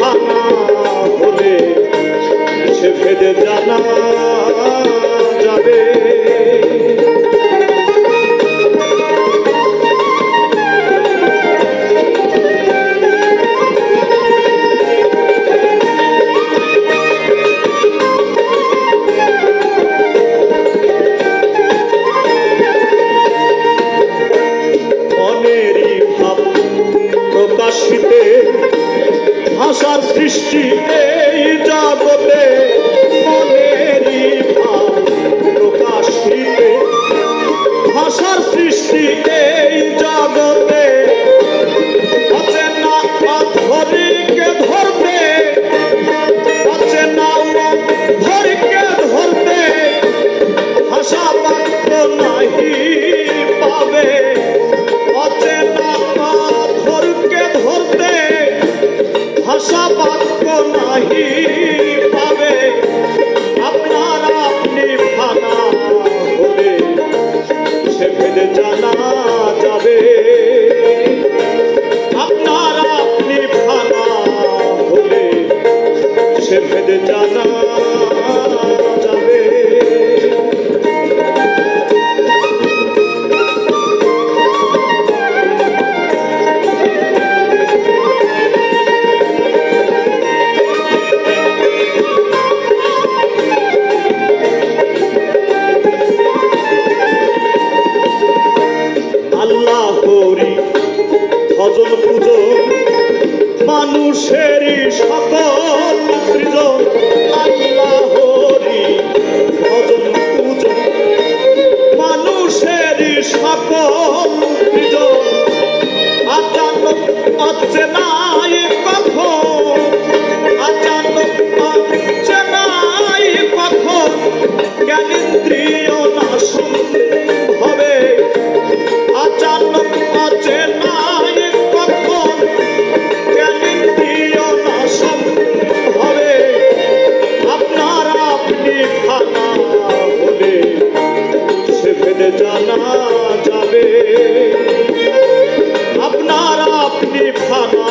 ভাঙা বলে সে ভেদে জানা আশা পাত্র নাহি Vamos ser escapados. যাবে। আপনার আপনি ফানা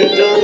to do